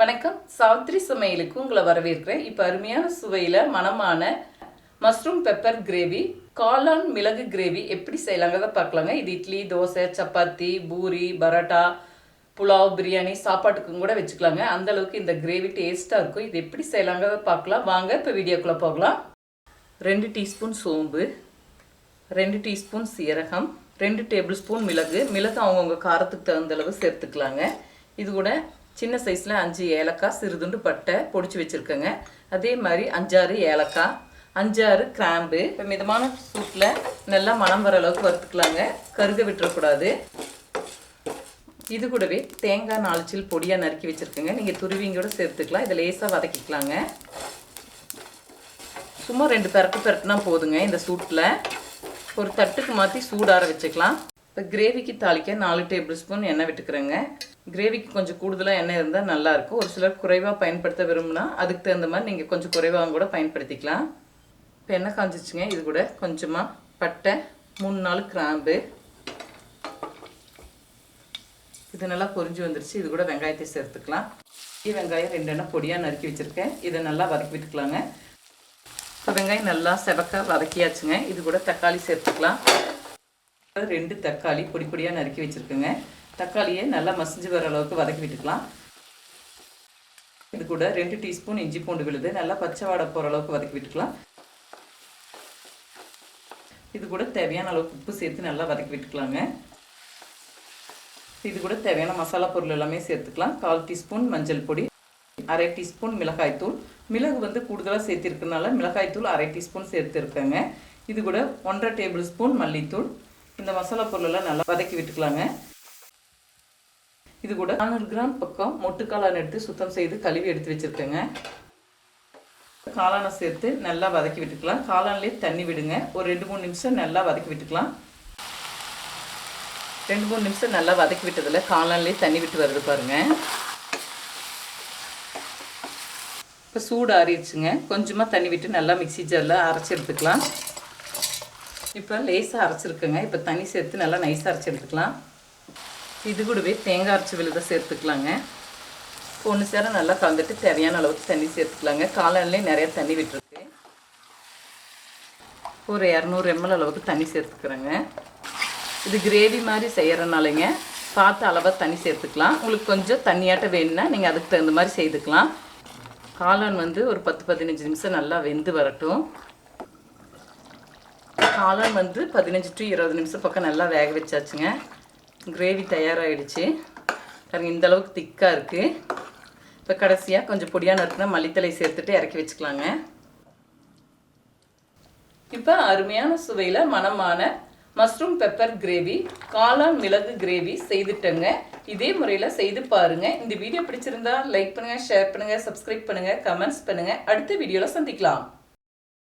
வணக்கம். சாவித்ரி சமையலுக்கு உங்களை வரவேற்கிறேன். இப்போ அருமையான சுவையில் மணமான மஷ்ரூம் பெப்பர் கிரேவி காளான் மிளகு கிரேவி எப்படி செய்யலாங்கிறத பார்க்கலாங்க. இது இட்லி தோசை சப்பாத்தி பூரி பரோட்டா புலாவ் பிரியாணி சாப்பாட்டுக்கும் கூட வச்சுக்கலாங்க. அந்த அளவுக்கு இந்த கிரேவி டேஸ்ட்டாக இருக்கும். இது எப்படி செய்யலாங்கிறத பார்க்கலாம். வாங்க இப்போ வீடியோக்குள்ளே போகலாம். ரெண்டு டீஸ்பூன் சோம்பு ரெண்டு டீஸ்பூன் சீரகம் ரெண்டு டேபிள் ஸ்பூன் மிளகு. மிளகு அவங்கவுங்க காரத்துக்கு தகுந்த அளவு சேர்த்துக்கலாங்க. இது கூட சின்ன சைஸில் அஞ்சு ஏலக்காய் சிறுதுண்டு பட்டை பொடிச்சு வச்சுருக்கேங்க. அதே மாதிரி அஞ்சாறு ஏலக்காய் அஞ்சாறு கிராம்பு. இப்போ மிதமான சூட்டில் நல்லா மனம் வர அளவுக்கு வறுத்துக்கலாங்க. கருக விட்டுறக்கூடாது. இது கூடவே தேங்காய் நாலு சில் பொடியாக நறுக்கி வச்சுருக்கேங்க. நீங்கள் துருவிங்க கூட சேர்த்துக்கலாம். இதை லேசாக வதக்கிக்கலாங்க. சும்மா ரெண்டு பெரட்டு பெரட்டுனா போதுங்க இந்த சூட்டில் ஒரு தட்டுக்கு மாற்றி சூடார வச்சுக்கலாம். இப்போ கிரேவிக்கு தாளிக்க நாலு டேபிள் ஸ்பூன் எண்ணெய் விட்டுக்கிறேங்க. கிரேவிக்கு கொஞ்சம் கூடுதலாக எண்ணெய் இருந்தால் நல்லாயிருக்கும் ஒரு சிலர் குறைவாக பயன்படுத்த விரும்புனா அதுக்கு தகுந்த மாதிரி நீங்கள் கொஞ்சம் குறைவாக கூட பயன்படுத்திக்கலாம். இப்போ எண்ணெய் காஞ்சிச்சுங்க. இது கூட கொஞ்சமாக பட்டை மூணு நாலு கிராம்பு. இது நல்லா பொரிஞ்சு வந்துருச்சு. இது கூட வெங்காயத்தை சேர்த்துக்கலாம். இது வெங்காயம் ரெண்டு எண்ணெய் பொடியாக நறுக்கி வச்சுருக்கேன். இதை நல்லா வதக்கி விட்டுக்கலாங்க. இப்போ வெங்காயம் நல்லா செவக்க வதக்கியாச்சுங்க. இது கூட தக்காளி சேர்த்துக்கலாம். ரெண்டு தக்காளி பொடி பொடியாக நறுக்கி வச்சுருக்கேங்க. தக்காளியை நல்லா மசிஞ்சு வர அளவுக்கு வதக்கி விட்டுக்கலாம். இது கூட ரெண்டு டீஸ்பூன் இஞ்சி பூண்டு விழுது நல்லா பச்சை வாடை போகிற அளவுக்கு வதக்கி விட்டுக்கலாம். இது கூட தேவையான அளவுக்கு உப்பு சேர்த்து நல்லா வதக்கி விட்டுக்கலாங்க. இது கூட தேவையான மசாலா பொருள் எல்லாமே சேர்த்துக்கலாம். கால் டீஸ்பூன் மஞ்சள் பொடி அரை டீஸ்பூன் மிளகாய்த்தூள் மிளகு வந்து கூடுதலாக சேர்த்திருக்கனால மிளகாய்த்தூள் அரை டீஸ்பூன் சேர்த்துருக்கேங்க. இது கூட ஒன்றரை டேபிள் ஸ்பூன் மல்லித்தூள் இந்த மசாலா பொருளெல்லாம் நல்லா வதக்கி விட்டுக்கலாங்க. இது கூட நானூறு கிராம் பக்கம் மொட்டு காளான் எடுத்து சுத்தம் செய்து கழுவி எடுத்து வச்சுருக்கேங்க. காளானை சேர்த்து நல்லா வதக்கி விட்டுக்கலாம். காளான்லேயே தண்ணி விடுங்க. ஒரு ரெண்டு மூணு நிமிஷம் நல்லா வதக்கி விட்டுக்கலாம். ரெண்டு மூணு நிமிஷம் நல்லா வதக்கி விட்டதில் காளான்லேயே தண்ணி விட்டு வருது பாருங்கள் இப்போ சூடு ஆறிடுச்சுங்க. கொஞ்சமாக தண்ணி விட்டு நல்லா மிக்சி ஜாரில் அரைச்சி எடுத்துக்கலாம். இப்போ லேஸாக அரைச்சிருக்கேங்க. இப்போ தண்ணி சேர்த்து நல்லா நைஸாக அரைச்சி எடுத்துக்கலாம். இது கூடவே தேங்காய் அரைச்சி விழுத சேர்த்துக்கலாங்க. ஒன்று சேர நல்லா கலந்துட்டு தேவையான அளவுக்கு தண்ணி சேர்த்துக்கலாங்க. காளான்லேயே நிறைய தண்ணி விட்டுருக்கு. ஒரு இரநூறு எம்எல் அளவுக்கு தண்ணி சேர்த்துக்கிறேங்க. இது கிரேவி மாதிரி செய்கிறனாலங்க பார்த்து அளவாக தண்ணி சேர்த்துக்கலாம். உங்களுக்கு கொஞ்சம் தண்ணியாட்ட வேணும்னா நீங்கள் அதுக்கு தகுந்த மாதிரி செய்துக்கலாம். காளான் வந்து ஒரு பத்து பதினஞ்சு நிமிஷம் நல்லா வெந்து வரட்டும். காளான் வந்து பதினஞ்சு டு இருபது நிமிஷம் பக்கம் நல்லா வேக வச்சாச்சுங்க. கிரேவி தயாராகிடுச்சு பாருங்கள் இந்த அளவுக்கு திக்காக இருக்குது இப்போ கடைசியாக கொஞ்சம் பொடியாக நறுக்குனா மல்லித்தலை சேர்த்துட்டு இறக்கி வச்சுக்கலாங்க. இப்போ அருமையான சுவையில் மனமான மஷ்ரூம் பெப்பர் கிரேவி காளான் மிளகு கிரேவி செய்துட்டேங்க. இதே முறையில் செய்து பாருங்கள் இந்த வீடியோ பிடிச்சிருந்தா லைக் பண்ணுங்கள் ஷேர் பண்ணுங்கள் சப்ஸ்கிரைப் பண்ணுங்கள் கமெண்ட்ஸ் பண்ணுங்கள் அடுத்த வீடியோவில் சந்திக்கலாம்.